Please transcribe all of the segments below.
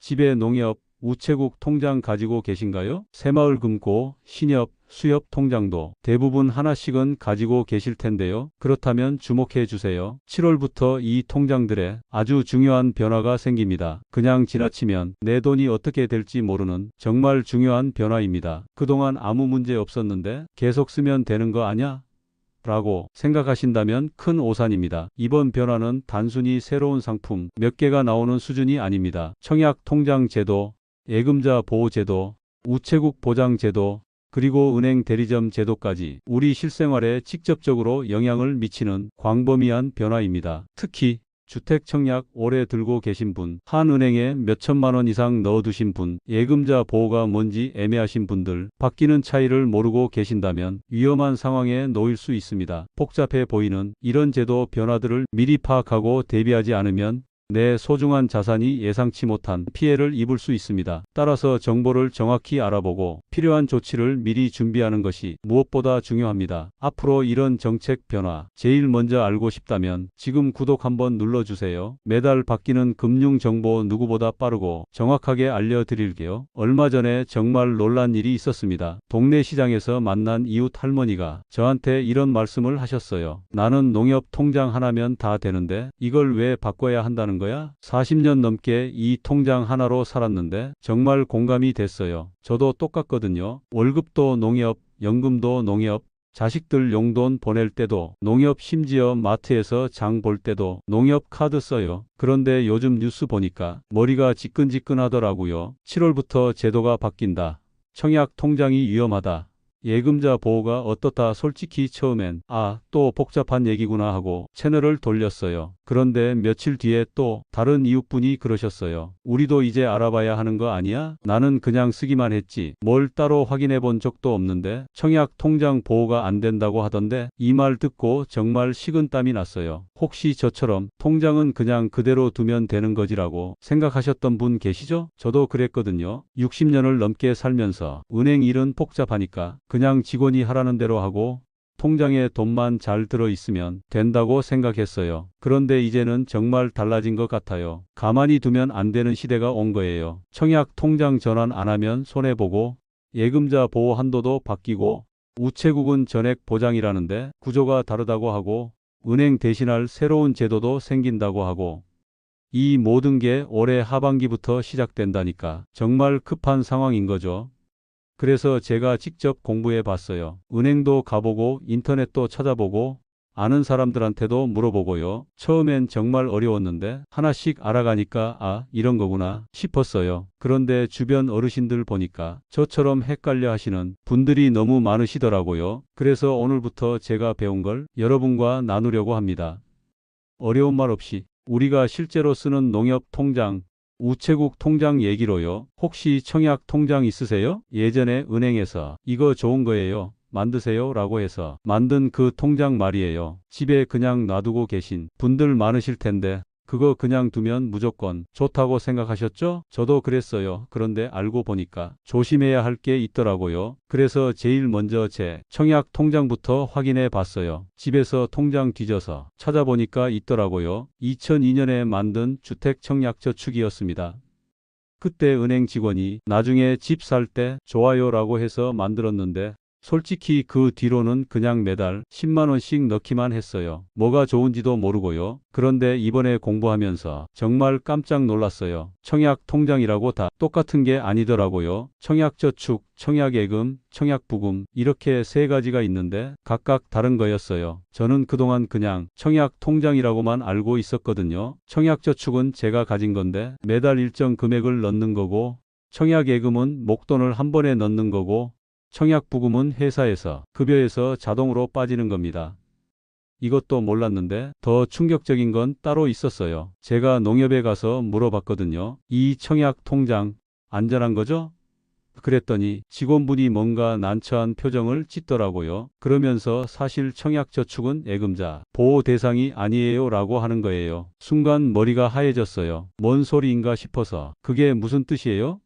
집에 농협, 우체국 통장 가지고 계신가요? 새마을 금고, 신협, 수협 통장도 대부분 하나씩은 가지고 계실 텐데요. 그렇다면 주목해 주세요. 7월부터 이 통장들에 아주 중요한 변화가 생깁니다. 그냥 지나치면 내 돈이 어떻게 될지 모르는 정말 중요한 변화입니다. 그동안 아무 문제 없었는데 계속 쓰면 되는 거 아냐? 라고 생각하신다면 큰 오산입니다. 이번 변화는 단순히 새로운 상품 몇 개가 나오는 수준이 아닙니다. 청약 통장 제도, 예금자 보호 제도, 우체국 보장 제도, 그리고 은행 대리점 제도까지 우리 실생활에 직접적으로 영향을 미치는 광범위한 변화입니다. 특히 주택 청약 오래 들고 계신 분, 한 은행에 몇 천만 원 이상 넣어두신 분, 예금자 보호가 뭔지 애매하신 분들, 바뀌는 차이를 모르고 계신다면 위험한 상황에 놓일 수 있습니다. 복잡해 보이는 이런 제도 변화들을 미리 파악하고 대비하지 않으면 내 소중한 자산이 예상치 못한 피해를 입을 수 있습니다. 따라서 정보를 정확히 알아보고 필요한 조치를 미리 준비하는 것이 무엇보다 중요합니다. 앞으로 이런 정책 변화 제일 먼저 알고 싶다면 지금 구독 한번 눌러주세요. 매달 바뀌는 금융 정보 누구보다 빠르고 정확하게 알려드릴게요. 얼마 전에 정말 놀란 일이 있었습니다. 동네 시장에서 만난 이웃 할머니가 저한테 이런 말씀을 하셨어요. 나는 농협 통장 하나면 다 되는데 이걸 왜 바꿔야 한다는 거야? 40년 넘게 이 통장 하나로 살았는데 정말 공감이 됐어요. 저도 똑같거든요. 월급도 농협, 연금도 농협, 자식들 용돈 보낼 때도 농협 심지어 마트에서 장 볼 때도 농협 카드 써요. 그런데 요즘 뉴스 보니까 머리가 지끈지끈하더라고요. 7월부터 제도가 바뀐다. 청약 통장이 위험하다. 예금자 보호가 어떻다 솔직히 처음엔 아, 또 복잡한 얘기구나 하고 채널을 돌렸어요. 그런데 며칠 뒤에 또 다른 이웃분이 그러셨어요. 우리도 이제 알아봐야 하는 거 아니야? 나는 그냥 쓰기만 했지. 뭘 따로 확인해 본 적도 없는데 청약 통장 보호가 안 된다고 하던데 이 말 듣고 정말 식은땀이 났어요. 혹시 저처럼 통장은 그냥 그대로 두면 되는 거지라고 생각하셨던 분 계시죠? 저도 그랬거든요. 60년을 넘게 살면서 은행 일은 복잡하니까 그냥 직원이 하라는 대로 하고 통장에 돈만 잘 들어 있으면 된다고 생각했어요. 그런데 이제는 정말 달라진 것 같아요. 가만히 두면 안 되는 시대가 온 거예요. 청약 통장 전환 안 하면 손해보고 예금자 보호 한도도 바뀌고 우체국은 전액 보장이라는데 구조가 다르다고 하고 은행 대신할 새로운 제도도 생긴다고 하고 이 모든 게 올해 하반기부터 시작된다니까 정말 급한 상황인 거죠. 그래서 제가 직접 공부해 봤어요. 은행도 가보고 인터넷도 찾아보고 아는 사람들한테도 물어보고요. 처음엔 정말 어려웠는데 하나씩 알아가니까 아, 이런 거구나 싶었어요. 그런데 주변 어르신들 보니까 저처럼 헷갈려 하시는 분들이 너무 많으시더라고요. 그래서 오늘부터 제가 배운 걸 여러분과 나누려고 합니다. 어려운 말 없이 우리가 실제로 쓰는 농협 통장, 우체국 통장 얘기로요. 혹시 청약 통장 있으세요? 예전에 은행에서 이거 좋은 거예요. 만드세요 라고 해서 만든 그 통장 말이에요. 집에 그냥 놔두고 계신 분들 많으실 텐데 그거 그냥 두면 무조건 좋다고 생각하셨죠? 저도 그랬어요. 그런데 알고 보니까 조심해야 할 게 있더라고요. 그래서 제일 먼저 제 청약 통장부터 확인해 봤어요. 집에서 통장 뒤져서 찾아보니까 있더라고요. 2002년에 만든 주택 청약 저축이었습니다. 그때 은행 직원이 나중에 집 살 때 좋아요라고 해서 만들었는데 솔직히 그 뒤로는 그냥 매달 10만원씩 넣기만 했어요. 뭐가 좋은지도 모르고요. 그런데 이번에 공부하면서 정말 깜짝 놀랐어요. 청약 통장이라고 다 똑같은 게 아니더라고요. 청약저축, 청약예금, 청약부금 이렇게 세 가지가 있는데 각각 다른 거였어요. 저는 그동안 그냥 청약 통장이라고만 알고 있었거든요. 청약저축은 제가 가진 건데 매달 일정 금액을 넣는 거고 청약예금은 목돈을 한 번에 넣는 거고 청약 부금은 회사에서 급여에서 자동으로 빠지는 겁니다. 이것도 몰랐는데 더 충격적인 건 따로 있었어요. 제가 농협에 가서 물어봤거든요. 이 청약 통장 안전한 거죠? 그랬더니 직원분이 뭔가 난처한 표정을 짓더라고요. 그러면서 사실 청약저축은 예금자 보호 대상이 아니에요 라고 하는 거예요. 순간 머리가 하얘졌어요. 뭔 소리인가 싶어서 그게 무슨 뜻이에요?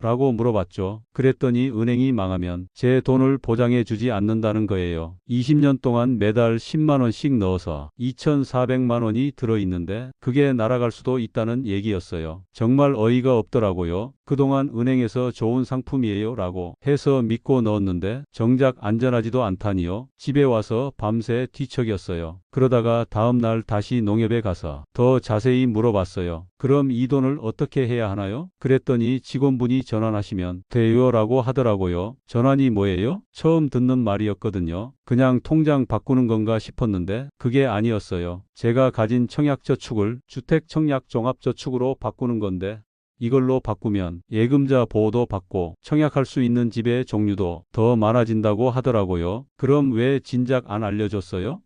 라고 물어봤죠. 그랬더니 은행이 망하면 제 돈을 보장해 주지 않는다는 거예요. 20년 동안 매달 10만 원씩 넣어서 2,400만 원이 들어 있는데 그게 날아갈 수도 있다는 얘기였어요. 정말 어이가 없더라고요. 그동안 은행에서 좋은 상품이에요 라고 해서 믿고 넣었는데 정작 안전하지도 않다니요. 집에 와서 밤새 뒤척였어요. 그러다가 다음 날 다시 농협에 가서 더 자세히 물어봤어요. 그럼 이 돈을 어떻게 해야 하나요? 그랬더니 직원분이 전환하시면 돼요 라고 하더라고요. 전환이 뭐예요? 처음 듣는 말이었거든요. 그냥 통장 바꾸는 건가 싶었는데 그게 아니었어요. 제가 가진 청약저축을 주택청약종합저축으로 바꾸는 건데 이걸로 바꾸면 예금자 보호도 받고 청약할 수 있는 집의 종류도 더 많아진다고 하더라고요. 그럼 왜 진작 안 알려줬어요?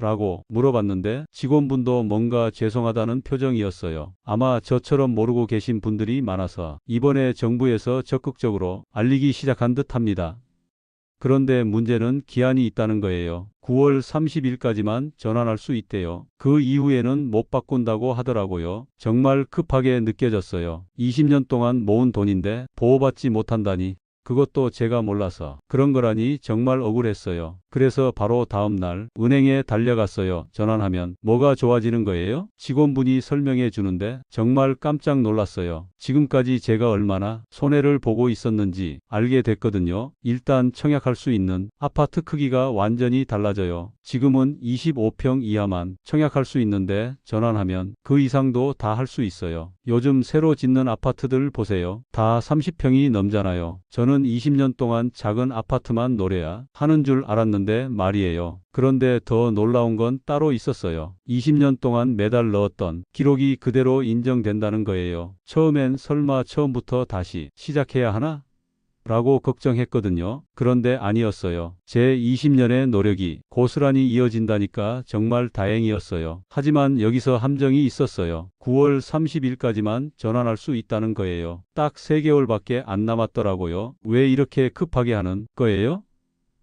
라고 물어봤는데 직원분도 뭔가 죄송하다는 표정이었어요. 아마 저처럼 모르고 계신 분들이 많아서 이번에 정부에서 적극적으로 알리기 시작한 듯 합니다. 그런데 문제는 기한이 있다는 거예요. 9월 30일까지만 전환할 수 있대요. 그 이후에는 못 바꾼다고 하더라고요. 정말 급하게 느껴졌어요. 20년 동안 모은 돈인데 보호받지 못한다니. 그것도 제가 몰라서 그런 거라니 정말 억울했어요. 그래서 바로 다음 날 은행에 달려갔어요. 전환하면 뭐가 좋아지는 거예요? 직원분이 설명해 주는데 정말 깜짝 놀랐어요. 지금까지 제가 얼마나 손해를 보고 있었는지 알게 됐거든요. 일단 청약할 수 있는 아파트 크기가 완전히 달라져요. 지금은 25평 이하만 청약할 수 있는데 전환하면 그 이상도 다 할 수 있어요. 요즘 새로 짓는 아파트들 보세요. 다 30평이 넘잖아요. 저는 20년 동안 작은 아파트만 노려야 하는 줄 알았는데 말이에요. 그런데 더 놀라운 건 따로 있었어요. 20년 동안 매달 넣었던 기록이 그대로 인정된다는 거예요. 처음엔 설마 처음부터 다시 시작해야 하나? 라고 걱정했거든요. 그런데 아니었어요. 제 20년의 노력이 고스란히 이어진다니까 정말 다행이었어요. 하지만 여기서 함정이 있었어요. 9월 30일까지만 전환할 수 있다는 거예요. 딱 3개월밖에 안 남았더라고요. 왜 이렇게 급하게 하는 거예요?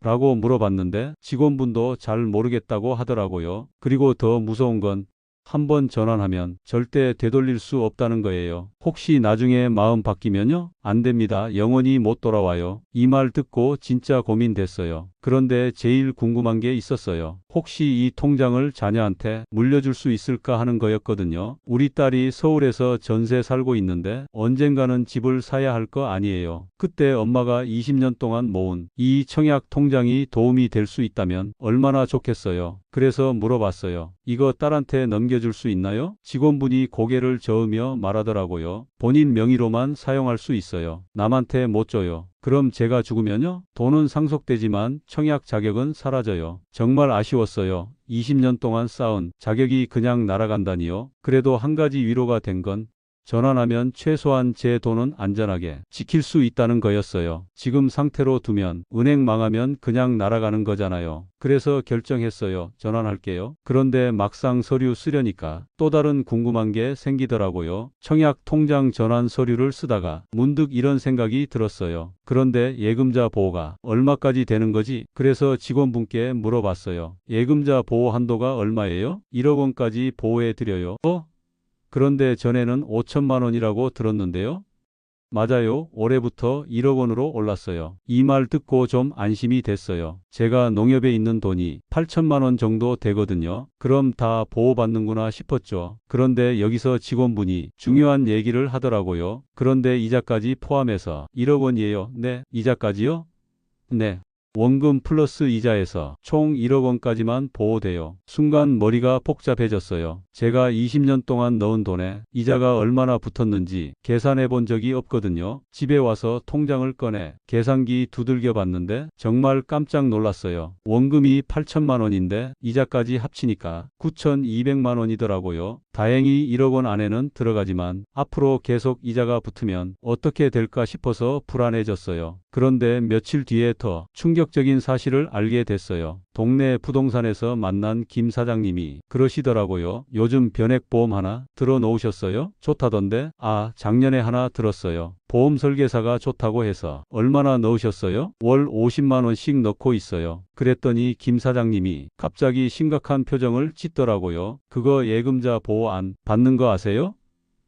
라고 물어봤는데 직원분도 잘 모르겠다고 하더라고요. 그리고 더 무서운 건 한번 전환하면 절대 되돌릴 수 없다는 거예요. 혹시 나중에 마음 바뀌면요? 안 됩니다. 영원히 못 돌아와요. 이 말 듣고 진짜 고민됐어요. 그런데 제일 궁금한 게 있었어요. 혹시 이 통장을 자녀한테 물려줄 수 있을까 하는 거였거든요. 우리 딸이 서울에서 전세 살고 있는데 언젠가는 집을 사야 할 거 아니에요. 그때 엄마가 20년 동안 모은 이 청약 통장이 도움이 될 수 있다면 얼마나 좋겠어요. 그래서 물어봤어요. 이거 딸한테 넘겨줄 수 있나요? 직원분이 고개를 저으며 말하더라고요. 본인 명의로만 사용할 수 있어요. 남한테 못 줘요. 그럼 제가 죽으면요? 돈은 상속되지만 청약 자격은 사라져요. 정말 아쉬웠어요. 20년 동안 쌓은 자격이 그냥 날아간다니요. 그래도 한 가지 위로가 된 건 전환하면 최소한 제 돈은 안전하게 지킬 수 있다는 거였어요. 지금 상태로 두면 은행 망하면 그냥 날아가는 거잖아요. 그래서 결정했어요. 전환할게요. 그런데 막상 서류 쓰려니까 또 다른 궁금한 게 생기더라고요. 청약 통장 전환 서류를 쓰다가 문득 이런 생각이 들었어요. 그런데 예금자 보호가 얼마까지 되는 거지? 그래서 직원분께 물어봤어요. 예금자 보호 한도가 얼마예요? 1억 원까지 보호해 드려요. 어? 그런데 전에는 5천만 원이라고 들었는데요. 맞아요. 올해부터 1억 원으로 올랐어요. 이 말 듣고 좀 안심이 됐어요. 제가 농협에 있는 돈이 8천만 원 정도 되거든요. 그럼 다 보호받는구나 싶었죠. 그런데 여기서 직원분이 중요한 얘기를 하더라고요. 그런데 이자까지 포함해서 1억 원이에요. 네. 이자까지요? 네. 원금 플러스 이자에서 총 1억 원까지만 보호돼요. 순간 머리가 복잡해졌어요. 제가 20년 동안 넣은 돈에 이자가 얼마나 붙었는지 계산해 본 적이 없거든요. 집에 와서 통장을 꺼내 계산기 두들겨 봤는데 정말 깜짝 놀랐어요. 원금이 8천만 원인데 이자까지 합치니까 9,200만 원이더라고요. 다행히 1억 원 안에는 들어가지만 앞으로 계속 이자가 붙으면 어떻게 될까 싶어서 불안해졌어요. 그런데 며칠 뒤에 더 충격적인 사실을 알게 됐어요. 동네 부동산에서 만난 김 사장님이 그러시더라고요. 요즘 변액보험 하나 들어 놓으셨어요? 좋다던데? 아, 작년에 하나 들었어요. 보험 설계사가 좋다고 해서 얼마나 넣으셨어요? 월 50만 원씩 넣고 있어요. 그랬더니 김 사장님이 갑자기 심각한 표정을 짓더라고요. 그거 예금자 보호 안 받는 거 아세요?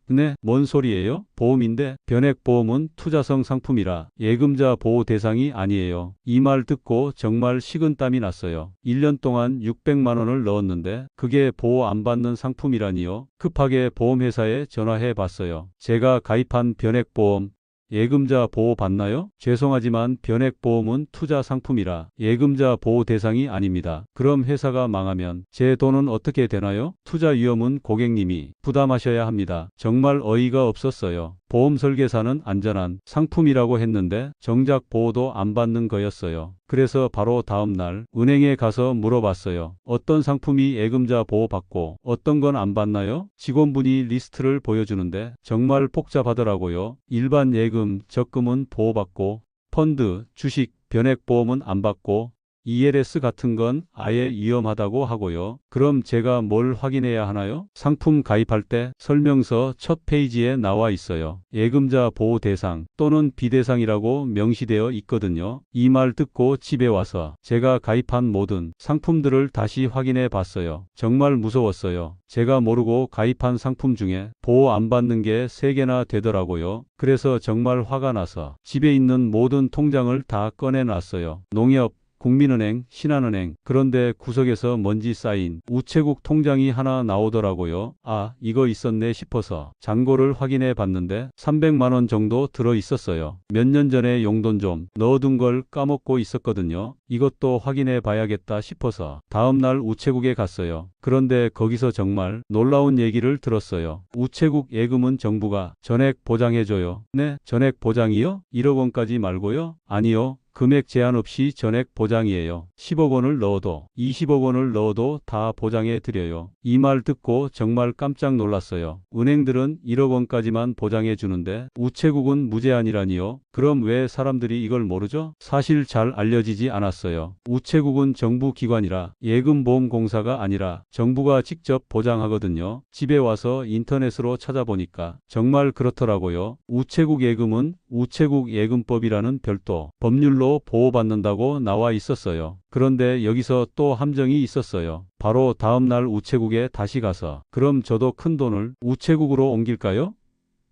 네, 뭔 소리예요? 보험인데 변액보험은 투자성 상품이라 예금자 보호 대상이 아니에요. 이 말 듣고 정말 식은땀이 났어요. 1년 동안 600만 원을 넣었는데 그게 보호 안 받는 상품이라니요. 급하게 보험회사에 전화해 봤어요. 제가 가입한 변액보험 예금자 보호 받나요? 죄송하지만 변액보험은 투자 상품이라 예금자 보호 대상이 아닙니다. 그럼 회사가 망하면 제 돈은 어떻게 되나요? 투자 위험은 고객님이 부담하셔야 합니다. 정말 어이가 없었어요. 보험 설계사는 안전한 상품이라고 했는데 정작 보호도 안 받는 거였어요. 그래서 바로 다음 날 은행에 가서 물어봤어요. 어떤 상품이 예금자 보호 받고 어떤 건 안 받나요? 직원분이 리스트를 보여주는데 정말 복잡하더라고요. 일반 예금, 적금은 보호받고 펀드, 주식, 변액보험은 안 받고 ELS 같은 건 아예 위험하다고 하고요. 그럼 제가 뭘 확인해야 하나요? 상품 가입할 때 설명서 첫 페이지에 나와 있어요. 예금자 보호 대상 또는 비대상이라고 명시되어 있거든요. 이 말 듣고 집에 와서 제가 가입한 모든 상품들을 다시 확인해 봤어요. 정말 무서웠어요. 제가 모르고 가입한 상품 중에 보호 안 받는 게 3개나 되더라고요. 그래서 정말 화가 나서 집에 있는 모든 통장을 다 꺼내놨어요. 농협, 국민은행, 신한은행, 그런데 구석에서 먼지 쌓인 우체국 통장이 하나 나오더라고요. 아, 이거 있었네 싶어서 잔고를 확인해 봤는데 300만원 정도 들어 있었어요. 몇 년 전에 용돈 좀 넣어둔 걸 까먹고 있었거든요. 이것도 확인해 봐야겠다 싶어서 다음날 우체국에 갔어요. 그런데 거기서 정말 놀라운 얘기를 들었어요. 우체국 예금은 정부가 전액 보장해줘요. 네, 전액 보장이요? 1억 원까지 말고요? 아니요. 금액 제한 없이 전액 보장이에요. 10억 원을 넣어도 20억 원을 넣어도 다 보장해 드려요. 이 말 듣고 정말 깜짝 놀랐어요. 은행들은 1억 원까지만 보장해 주는데 우체국은 무제한이라니요. 그럼 왜 사람들이 이걸 모르죠? 사실 잘 알려지지 않았어요. 우체국은 정부 기관이라 예금보험공사가 아니라 정부가 직접 보장하거든요. 집에 와서 인터넷으로 찾아보니까 정말 그렇더라고요. 우체국 예금은 우체국 예금법이라는 별도 법률로 보호받는다고 나와 있었어요. 그런데 여기서 또 함정이 있었어요. 바로 다음날 우체국에 다시 가서 그럼 저도 큰 돈을 우체국으로 옮길까요?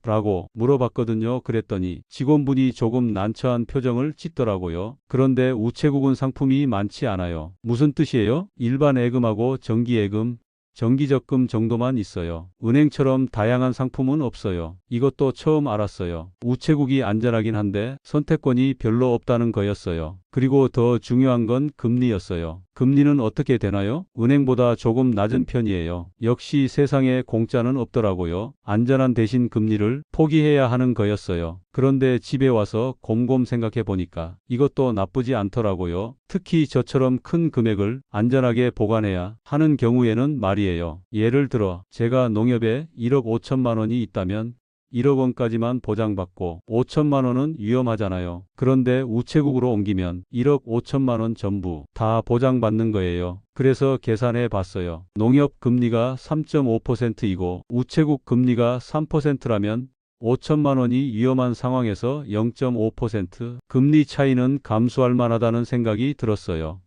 라고 물어봤거든요. 그랬더니 직원분이 조금 난처한 표정을 짓더라고요. 그런데 우체국은 상품이 많지 않아요. 무슨 뜻이에요? 일반 예금하고 정기 예금, 정기적금 정도만 있어요. 은행처럼 다양한 상품은 없어요. 이것도 처음 알았어요. 우체국이 안전하긴 한데 선택권이 별로 없다는 거였어요. 그리고 더 중요한 건 금리였어요. 금리는 어떻게 되나요? 은행보다 조금 낮은 편이에요. 역시 세상에 공짜는 없더라고요. 안전한 대신 금리를 포기해야 하는 거였어요. 그런데 집에 와서 곰곰 생각해 보니까 이것도 나쁘지 않더라고요. 특히 저처럼 큰 금액을 안전하게 보관해야 하는 경우에는 말이에요. 예를 들어 제가 농협에 1억 5천만 원이 있다면 1억 원까지만 보장받고 5천만 원은 위험하잖아요. 그런데 우체국으로 옮기면 1억 5천만 원 전부 다 보장받는 거예요. 그래서 계산해 봤어요. 농협 금리가 3.5%이고 우체국 금리가 3%라면 5천만 원이 위험한 상황에서 0.5% 금리 차이는 감수할 만하다는 생각이 들었어요.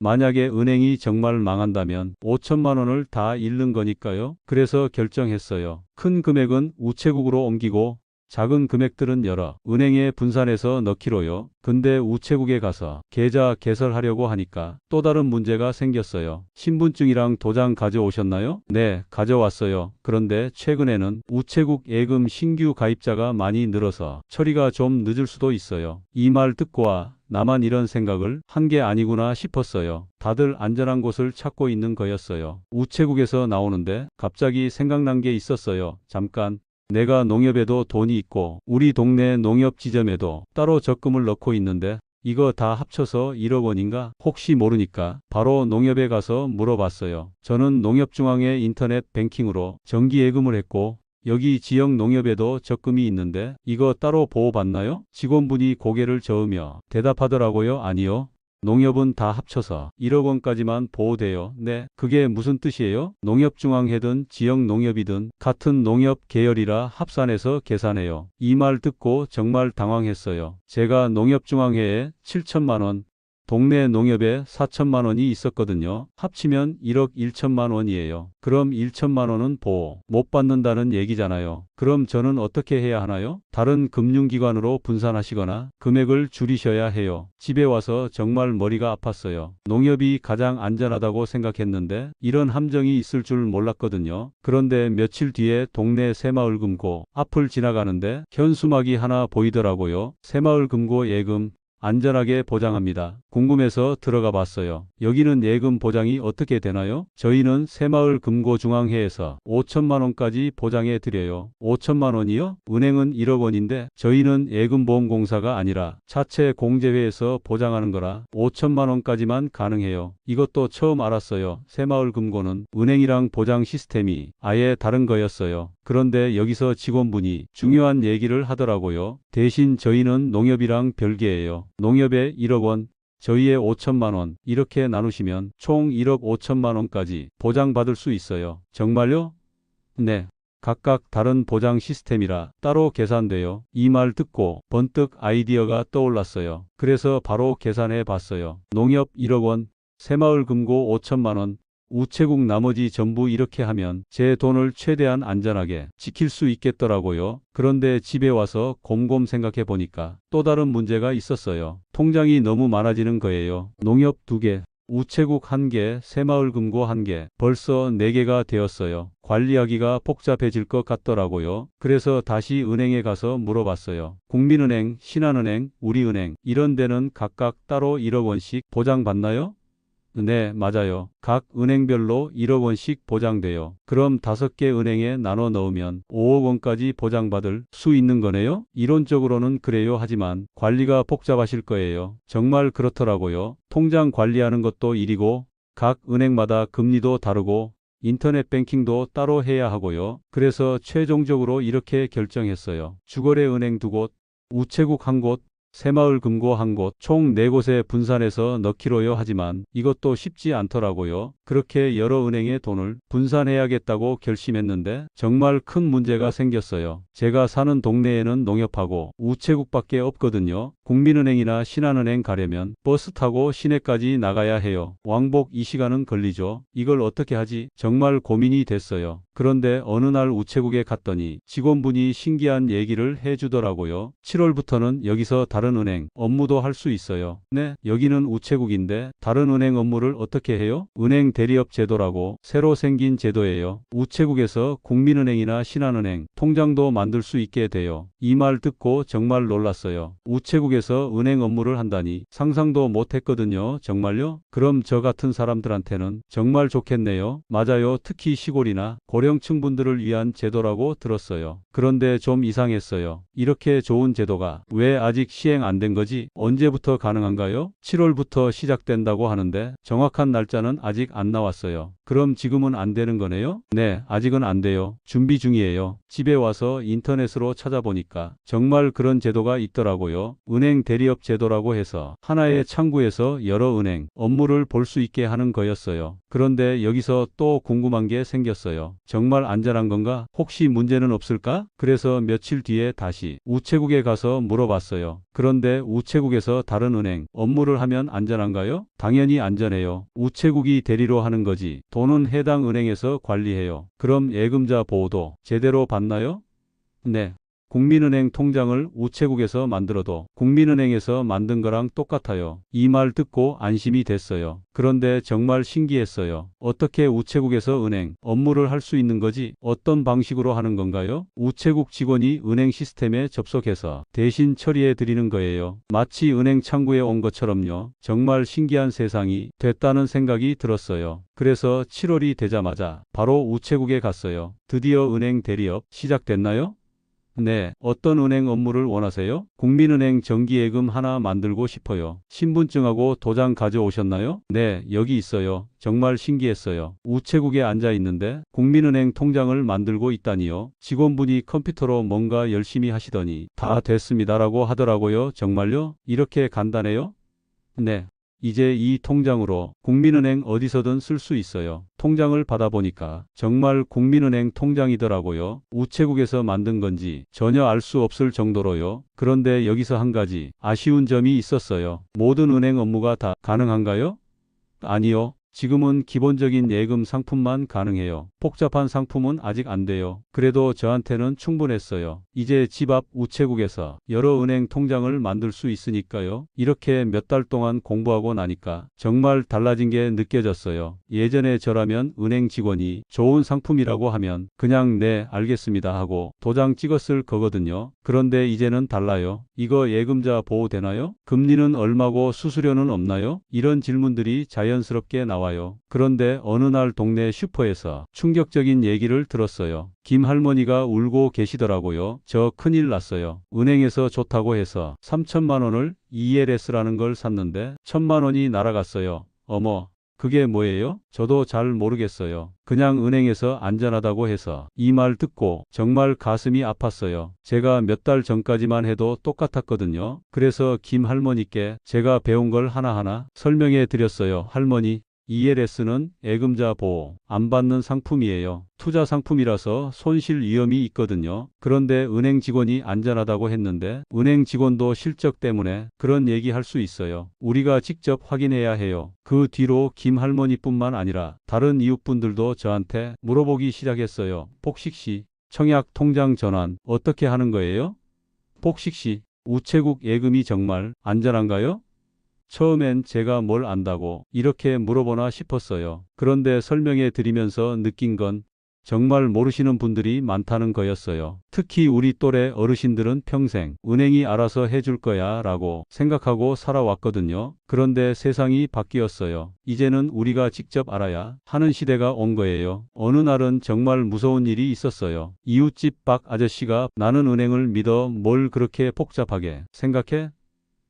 만약에 은행이 정말 망한다면 5천만 원을 다 잃는 거니까요. 그래서 결정했어요. 큰 금액은 우체국으로 옮기고 작은 금액들은 여러 은행에 분산해서 넣기로요. 근데 우체국에 가서 계좌 개설하려고 하니까 또 다른 문제가 생겼어요. 신분증이랑 도장 가져오셨나요? 네, 가져왔어요. 그런데 최근에는 우체국 예금 신규 가입자가 많이 늘어서 처리가 좀 늦을 수도 있어요. 이 말 듣고 와 나만 이런 생각을 한 게 아니구나 싶었어요. 다들 안전한 곳을 찾고 있는 거였어요. 우체국에서 나오는데 갑자기 생각난 게 있었어요. 잠깐 내가 농협에도 돈이 있고 우리 동네 농협 지점에도 따로 적금을 넣고 있는데 이거 다 합쳐서 1억 원인가? 혹시 모르니까 바로 농협에 가서 물어봤어요. 저는 농협중앙회 인터넷 뱅킹으로 정기예금을 했고 여기 지역 농협에도 적금이 있는데 이거 따로 보호받나요? 직원분이 고개를 저으며 대답하더라고요. 아니요. 농협은 다 합쳐서 1억 원까지만 보호돼요. 네, 그게 무슨 뜻이에요? 농협중앙회든 지역 농협이든 같은 농협 계열이라 합산해서 계산해요. 이 말 듣고 정말 당황했어요. 제가 농협중앙회에 7천만 원, 동네 농협에 4천만 원이 있었거든요. 합치면 1억 1천만 원이에요. 그럼 1천만 원은 보호 못 받는다는 얘기잖아요. 그럼 저는 어떻게 해야 하나요? 다른 금융기관으로 분산하시거나 금액을 줄이셔야 해요. 집에 와서 정말 머리가 아팠어요. 농협이 가장 안전하다고 생각했는데 이런 함정이 있을 줄 몰랐거든요. 그런데 며칠 뒤에 동네 새마을 금고 앞을 지나가는데 현수막이 하나 보이더라고요. 새마을 금고 예금 안전하게 보장합니다. 궁금해서 들어가 봤어요. 여기는 예금 보장이 어떻게 되나요? 저희는 새마을 금고중앙회에서 5천만 원까지 보장해 드려요. 5천만 원이요? 은행은 1억 원인데 저희는 예금보험공사가 아니라 자체 공제회에서 보장하는 거라 5천만 원까지만 가능해요. 이것도 처음 알았어요. 새마을 금고는 은행이랑 보장 시스템이 아예 다른 거였어요. 그런데 여기서 직원분이 중요한 얘기를 하더라고요. 대신 저희는 농협이랑 별개예요. 농협에 1억 원, 저희의 5천만 원 이렇게 나누시면 총 1억 5천만 원까지 보장받을 수 있어요. 정말요? 네. 각각 다른 보장 시스템이라 따로 계산돼요. 이 말 듣고 번뜩 아이디어가 떠올랐어요. 그래서 바로 계산해 봤어요. 농협 1억 원, 새마을 금고 5천만 원, 우체국 나머지 전부 이렇게 하면 제 돈을 최대한 안전하게 지킬 수 있겠더라고요. 그런데 집에 와서 곰곰 생각해 보니까 또 다른 문제가 있었어요. 통장이 너무 많아지는 거예요. 농협 2개, 우체국 1개, 새마을 금고 1개, 벌써 4개가 되었어요. 관리하기가 복잡해질 것 같더라고요. 그래서 다시 은행에 가서 물어봤어요. 국민은행, 신한은행, 우리은행 이런 데는 각각 따로 1억 원씩 보장받나요? 네, 맞아요. 각 은행별로 1억 원씩 보장돼요. 그럼 다섯 개 은행에 나눠 넣으면 5억 원까지 보장받을 수 있는 거네요? 이론적으로는 그래요. 하지만 관리가 복잡하실 거예요. 정말 그렇더라고요. 통장 관리하는 것도 일이고 각 은행마다 금리도 다르고 인터넷 뱅킹도 따로 해야 하고요. 그래서 최종적으로 이렇게 결정했어요. 주거래 은행 두 곳, 우체국 한 곳, 새마을 금고 한 곳, 총네 곳에 분산해서 넣기로요 하지만 이것도 쉽지 않더라고요. 그렇게 여러 은행의 돈을 분산해야겠다고 결심했는데 정말 큰 문제가 생겼어요. 제가 사는 동네에는 농협하고 우체국밖에 없거든요. 국민은행이나 신한은행 가려면 버스 타고 시내까지 나가야 해요. 왕복 2시간은 걸리죠. 이걸 어떻게 하지? 정말 고민이 됐어요. 그런데 어느 날 우체국에 갔더니 직원분이 신기한 얘기를 해주더라고요. 7월부터는 여기서 다른 은행 업무도 할 수 있어요. 네, 여기는 우체국인데 다른 은행 업무를 어떻게 해요? 은행 대리업 제도라고 새로 생긴 제도예요. 우체국에서 국민은행이나 신한은행 통장도 만들 수 있게 돼요. 이 말 듣고 정말 놀랐어요. 우체국에서 은행 업무를 한다니 상상도 못했거든요. 정말요? 그럼 저 같은 사람들한테는 정말 좋겠네요. 맞아요. 특히 시골이나 고 령층 분들을 위한 제도라고 들었어요. 그런데 좀 이상했어요. 이렇게 좋은 제도가 왜 아직 시행 안 된 거지? 언제부터 가능한가요? 7월부터 시작된다고 하는데 정확한 날짜는 아직 안 나왔어요. 그럼 지금은 안 되는 거네요? 네, 아직은 안 돼요. 준비 중이에요. 집에 와서 인터넷으로 찾아보니까 정말 그런 제도가 있더라고요. 은행 대리업 제도라고 해서 하나의 창구에서 여러 은행 업무를 볼 수 있게 하는 거였어요. 그런데 여기서 또 궁금한 게 생겼어요. 정말 안전한 건가? 혹시 문제는 없을까? 그래서 며칠 뒤에 다시 우체국에 가서 물어봤어요. 그런데 우체국에서 다른 은행 업무를 하면 안전한가요? 당연히 안전해요. 우체국이 대리로 하는 거지. 돈은 해당 은행에서 관리해요. 그럼 예금자 보호도 제대로 받나요? 네. 국민은행 통장을 우체국에서 만들어도 국민은행에서 만든 거랑 똑같아요. 이 말 듣고 안심이 됐어요. 그런데 정말 신기했어요. 어떻게 우체국에서 은행 업무를 할 수 있는 거지? 어떤 방식으로 하는 건가요? 우체국 직원이 은행 시스템에 접속해서 대신 처리해 드리는 거예요. 마치 은행 창구에 온 것처럼요. 정말 신기한 세상이 됐다는 생각이 들었어요. 그래서 7월이 되자마자 바로 우체국에 갔어요. 드디어 은행 대리업 시작됐나요? 네, 어떤 은행 업무를 원하세요? 국민은행 정기예금 하나 만들고 싶어요. 신분증하고 도장 가져오셨나요? 네, 여기 있어요. 정말 신기했어요. 우체국에 앉아 있는데 국민은행 통장을 만들고 있다니요. 직원분이 컴퓨터로 뭔가 열심히 하시더니 다 됐습니다라고 하더라고요. 정말요? 이렇게 간단해요? 네. 이제 이 통장으로 국민은행 어디서든 쓸 수 있어요. 통장을 받아보니까 정말 국민은행 통장이더라고요. 우체국에서 만든 건지 전혀 알 수 없을 정도로요. 그런데 여기서 한 가지 아쉬운 점이 있었어요. 모든 은행 업무가 다 가능한가요? 아니요. 지금은 기본적인 예금 상품만 가능해요. 복잡한 상품은 아직 안 돼요. 그래도 저한테는 충분했어요. 이제 집 앞 우체국에서 여러 은행 통장을 만들 수 있으니까요. 이렇게 몇 달 동안 공부하고 나니까 정말 달라진 게 느껴졌어요. 예전에 저라면 은행 직원이 좋은 상품이라고 하면 그냥 네, 알겠습니다 하고 도장 찍었을 거거든요. 그런데 이제는 달라요. 이거 예금자 보호 되나요? 금리는 얼마고 수수료는 없나요? 이런 질문들이 자연스럽게 나와요. 그런데 어느 날 동네 슈퍼에서 충격적인 얘기를 들었어요. 김 할머니가 울고 계시더라고요. 저 큰일 났어요. 은행에서 좋다고 해서 3천만 원을 ELS라는 걸 샀는데 천만 원이 날아갔어요. 어머, 그게 뭐예요? 저도 잘 모르겠어요. 그냥 은행에서 안전하다고 해서 이 말 듣고 정말 가슴이 아팠어요. 제가 몇 달 전까지만 해도 똑같았거든요. 그래서 김 할머니께 제가 배운 걸 하나하나 설명해 드렸어요. 할머니, ELS는 예금자 보호, 안 받는 상품이에요. 투자 상품이라서 손실 위험이 있거든요. 그런데 은행 직원이 안전하다고 했는데 은행 직원도 실적 때문에 그런 얘기 할 수 있어요. 우리가 직접 확인해야 해요. 그 뒤로 김 할머니뿐만 아니라 다른 이웃분들도 저한테 물어보기 시작했어요. 폭식 씨, 청약 통장 전환 어떻게 하는 거예요? 폭식 씨, 우체국 예금이 정말 안전한가요? 처음엔 제가 뭘 안다고 이렇게 물어보나 싶었어요. 그런데 설명해 드리면서 느낀 건 정말 모르시는 분들이 많다는 거였어요. 특히 우리 또래 어르신들은 평생 은행이 알아서 해줄 거야 라고 생각하고 살아왔거든요. 그런데 세상이 바뀌었어요. 이제는 우리가 직접 알아야 하는 시대가 온 거예요. 어느 날은 정말 무서운 일이 있었어요. 이웃집 박 아저씨가 나는 은행을 믿어 뭘 그렇게 복잡하게 생각해?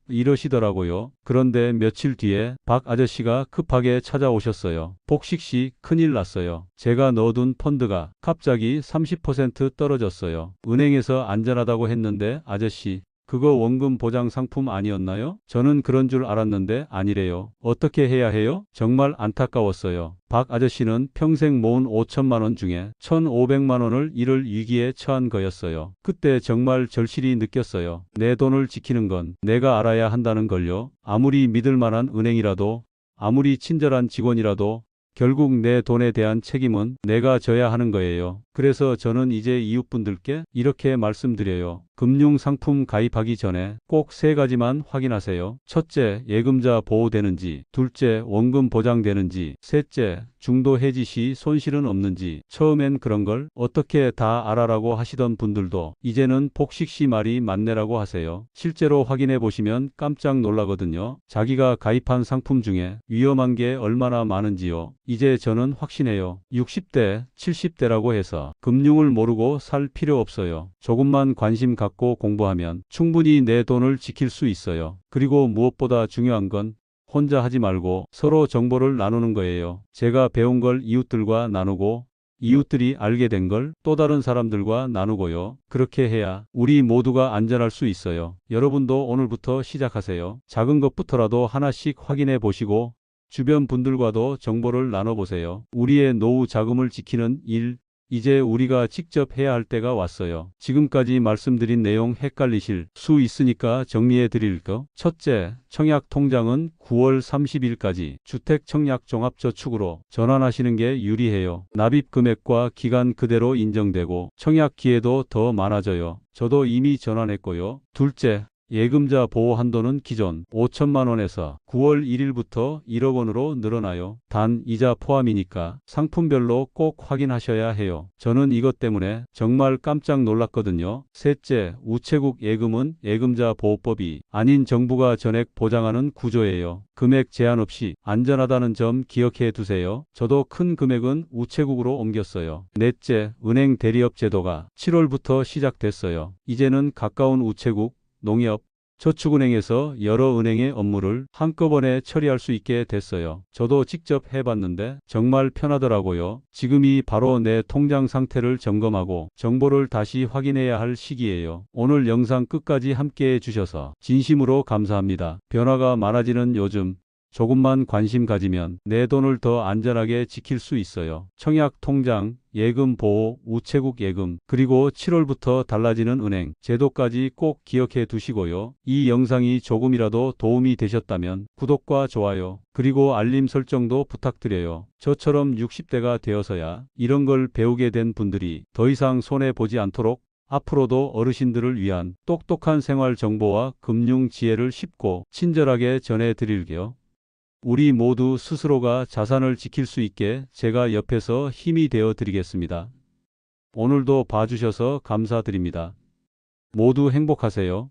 이러시더라고요. 그런데 며칠 뒤에 박 아저씨가 급하게 찾아오셨어요. 복식 씨 큰일 났어요. 제가 넣어둔 펀드가 갑자기 30% 떨어졌어요. 은행에서 안전하다고 했는데 아저씨 그거 원금 보장 상품 아니었나요? 저는 그런 줄 알았는데 아니래요. 어떻게 해야 해요? 정말 안타까웠어요. 박 아저씨는 평생 모은 5천만 원 중에 1,500만 원을 잃을 위기에 처한 거였어요. 그때 정말 절실히 느꼈어요. 내 돈을 지키는 건 내가 알아야 한다는 걸요. 아무리 믿을 만한 은행이라도 아무리 친절한 직원이라도 결국 내 돈에 대한 책임은 내가 져야 하는 거예요. 그래서 저는 이제 이웃분들께 이렇게 말씀드려요. 금융상품 가입하기 전에 꼭 세 가지만 확인하세요. 첫째, 예금자 보호되는지, 둘째, 원금 보장되는지, 셋째, 중도 해지 시 손실은 없는지, 처음엔 그런 걸 어떻게 다 알아라고 하시던 분들도 이제는 복식 씨 말이 맞네라고 하세요. 실제로 확인해 보시면 깜짝 놀라거든요. 자기가 가입한 상품 중에 위험한 게 얼마나 많은지요. 이제 저는 확신해요. 60대, 70대라고 해서 금융을 모르고 살 필요 없어요. 조금만 관심 갖고 공부하면 충분히 내 돈을 지킬 수 있어요. 그리고 무엇보다 중요한 건 혼자 하지 말고 서로 정보를 나누는 거예요. 제가 배운 걸 이웃들과 나누고 이웃들이 알게 된 걸 또 다른 사람들과 나누고요. 그렇게 해야 우리 모두가 안전할 수 있어요. 여러분도 오늘부터 시작하세요. 작은 것부터라도 하나씩 확인해 보시고 주변 분들과도 정보를 나눠보세요. 우리의 노후 자금을 지키는 일, 이제 우리가 직접 해야 할 때가 왔어요. 지금까지 말씀드린 내용 헷갈리실 수 있으니까 정리해 드릴 거. 첫째, 청약 통장은 9월 30일까지 주택 청약 종합저축으로 전환하시는 게 유리해요. 납입 금액과 기간 그대로 인정되고 청약 기회도 더 많아져요. 저도 이미 전환했고요. 둘째, 예금자 보호 한도는 기존 5천만 원에서 9월 1일부터 1억 원으로 늘어나요. 단 이자 포함이니까 상품별로 꼭 확인하셔야 해요. 저는 이것 때문에 정말 깜짝 놀랐거든요. 셋째, 우체국 예금은 예금자 보호법이 아닌 정부가 전액 보장하는 구조예요. 금액 제한 없이 안전하다는 점 기억해 두세요. 저도 큰 금액은 우체국으로 옮겼어요. 넷째, 은행 대리업 제도가 7월부터 시작됐어요. 이제는 가까운 우체국, 농협, 저축은행에서 여러 은행의 업무를 한꺼번에 처리할 수 있게 됐어요. 저도 직접 해봤는데 정말 편하더라고요. 지금이 바로 내 통장 상태를 점검하고 정보를 다시 확인해야 할 시기예요. 오늘 영상 끝까지 함께 해 주셔서 진심으로 감사합니다. 변화가 많아지는 요즘 조금만 관심 가지면 내 돈을 더 안전하게 지킬 수 있어요. 청약 통장, 예금 보호, 우체국 예금, 그리고 7월부터 달라지는 은행, 제도까지 꼭 기억해 두시고요. 이 영상이 조금이라도 도움이 되셨다면 구독과 좋아요, 그리고 알림 설정도 부탁드려요. 저처럼 60대가 되어서야 이런 걸 배우게 된 분들이 더 이상 손해보지 않도록 앞으로도 어르신들을 위한 똑똑한 생활 정보와 금융 지혜를 쉽고 친절하게 전해드릴게요. 우리 모두 스스로가 자산을 지킬 수 있게 제가 옆에서 힘이 되어 드리겠습니다. 오늘도 봐주셔서 감사드립니다. 모두 행복하세요.